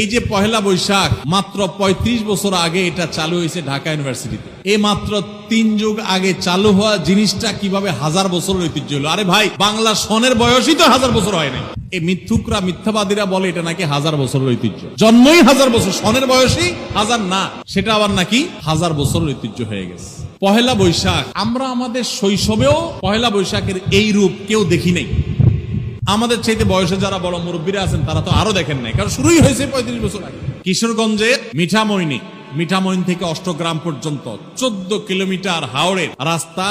এই যে পহেলা বৈশাখ, মাত্র ৩৫ বছর আগে এটা চালু হয়েছে ঢাকা ইউনিভার্সিটিতে। এই মাত্র তিন যুগ আগে চালু হওয়া জিনিসটা কীভাবে হাজার বছরের ঐতিহ্য হলো? আরে ভাই, বাংলা সনের বয়সই তো হাজার বছর হয় নাই। এই মিথ্যুকরা, মিথ্যাবাদীরা বলে এটা নাকি হাজার বছরের ঐতিহ্য। জন্মই হাজার বছর, সনের বয়সই হাজার না, সেটা আবার নাকি হাজার বছরের ঐতিহ্য হয়ে গেছে। পহেলা বৈশাখ, আমরা আমাদের শৈশবেও পহেলা বৈশাখের এই রূপ কেউ দেখি নাই। আমাদের চাইতে বয়সে যারা বড় মুরব্বীরা আছেন, তারা তো আরও দেখেন নাই। কারণ শুরুই হয়েছে পঁয়ত্রিশ বছর আগে। কিশোরগঞ্জের মিঠামইনি মিঠামইন থেকে অষ্টগ্রাম পর্যন্ত চোদ্দ কিলোমিটার হাওড়ের রাস্তা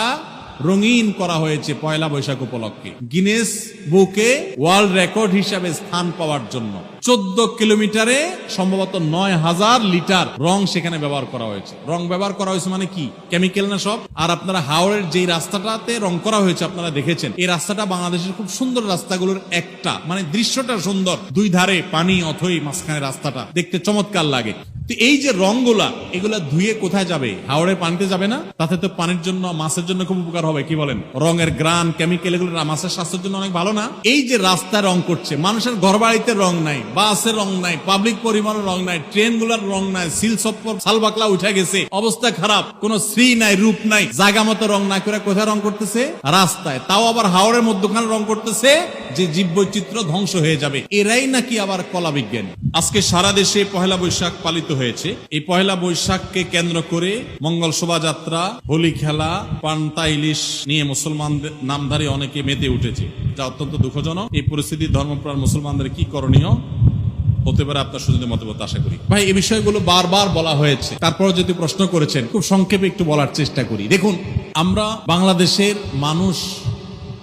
রঙিন করা হয়েছে পয়লা বৈশাখ উপলক্ষে। গিনেস বুকে ওয়ার্ল্ড রেকর্ড হিসাবে স্থান পাওয়ার জন্য। চোদ্দ কিলোমিটারে সম্ভবত নয় হাজার লিটার রং সেখানে ব্যবহার করা হয়েছে। রং ব্যবহার করা হয়েছে মানে কি? কেমিক্যাল না সব? আর আপনারা হাওড়ের যে রাস্তাটাতে রং করা হয়েছে আপনারা দেখেছেন। এই রাস্তাটা বাংলাদেশের খুব সুন্দর রাস্তাগুলোর একটা। মানে দৃশ্যটা সুন্দর। দুই ধারে পানি অথই মাঝখানে রাস্তাটা। দেখতে চমৎকার লাগে। এই যে রংগুলা, এগুলা ধুয়ে কোথায় যাবে? হাওড়ের পানিতে যাবে না? তাতে তো পানির জন্য, মাছের জন্য খুব উপকার হবে, কি বলেন? রঙের গ্রান কেমিক্যাল এগুলো মাছের স্বাস্থ্যের জন্য অনেক ভালো না? এই যে রাস্তা রং করছে, মানুষের ঘর বাড়িতে রং নাই বাসের রং নাই পাবলিক পরিবহনের রং নাই ট্রেনগুলার রং নাই, সিল সপ্পর সালবাকলা উঠে গেছে, অবস্থা খারাপ, কোন শ্রী নাই, রূপ নাই, জায়গা মতো রং না করে কোথায় রং করতেছে? রাস্তায়, তাও আবার হাওড়ের মধ্যখানে রং করতেছে, যে জীব বৈচিত্র্য ধ্বংস হয়ে যাবে, এরাই নাকি আবার কলা বিজ্ঞানী আজকে সারা দেশে পহেলা বৈশাখ পালিত হয়েছে। এই পহেলা বৈশাখকে কেন্দ্র করে মঙ্গল শোভাযাত্রা, হোলি খেলা, পান্তা, ইলিশ নিয়ে মুসলমানদের নামধারী অনেকে মেতে উঠেছে। যা অত্যন্ত দুঃখজনক। এই পরিস্থিতি ধর্মপ্রাণ মুসলমানদের কি করণীয় হতে পারে আপনার সুযোগ মতামত আশা করি। ভাই, এই বিষয়গুলো বারবার বলা হয়েছে। তারপর যদি প্রশ্ন করেছেন, খুব সংক্ষেপে একটু বলার চেষ্টা করি। দেখুন, আমরা বাংলাদেশের মানুষ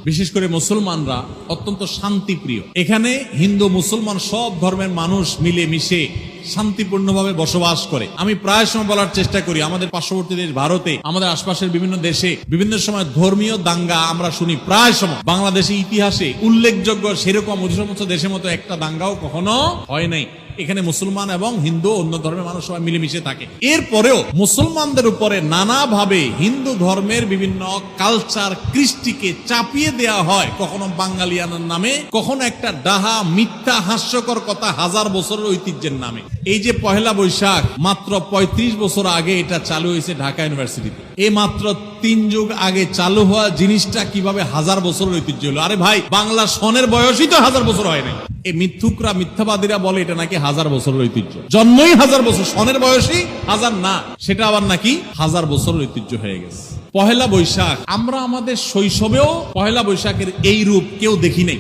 বিশেষ করে মুসলমানরা অত্যন্ত শান্তিপ্রিয়। এখানে হিন্দু, মুসলমান সব ধর্মের মানুষ মিলে মিশে শান্তিপূর্ণভাবে বসবাস করে। আমি প্রায় সময় বলার চেষ্টা করি, আমাদের পার্শ্ববর্তী দেশ ভারতে, আমাদের আশপাশের বিভিন্ন দেশে, বিভিন্ন সময় ধর্মীয় দাঙ্গা আমরা শুনি প্রায় সময়। বাংলাদেশের ইতিহাসে উল্লেখযোগ্য সেরকম ওই দেশের মতো একটা দাঙ্গাও কখনো হয় নাই। এখানে মুসলমান এবং হিন্দু অন্য ধর্মের মানুষ সবাই মিলেমিশে থাকে। এরপরেও মুসলমানদের উপরে নানাভাবে হিন্দু ধর্মের বিভিন্ন কালচার কৃষ্টিকে চাপিয়ে দেয়া হয়। কখনো বাঙালিয়ানার নামে, কখনো একটা ডাহা মিথ্যা হাস্যকর কথা হাজার বছরের ঐতিহ্যের নামে। এই যে পহেলা বৈশাখ, মাত্র ৩৫ বছর আগে এটা চালু হয়েছে ঢাকা ইউনিভার্সিটিতে। এই মাত্র তিন যুগ আগে চালু হওয়া জিনিসটা কীভাবে হাজার বছরের ঐতিহ্য হলো? আরে ভাই, বাংলা সনের বয়সই তো হাজার বছর হয় নাই। এই মিথ্যুকরা, মিথ্যাবাদীরা বলে এটা নাকি হাজার বছরের ঐতিহ্য। জন্মই হাজার বছর, সনের বয়সই হাজার না। সেটা আবার নাকি হাজার বছরের ঐতিহ্য হয়ে গেছে। পহেলা বৈশাখ, আমরা আমাদের শৈশবেও পহেলা বৈশাখের এই রূপ কেউ দেখি নাই।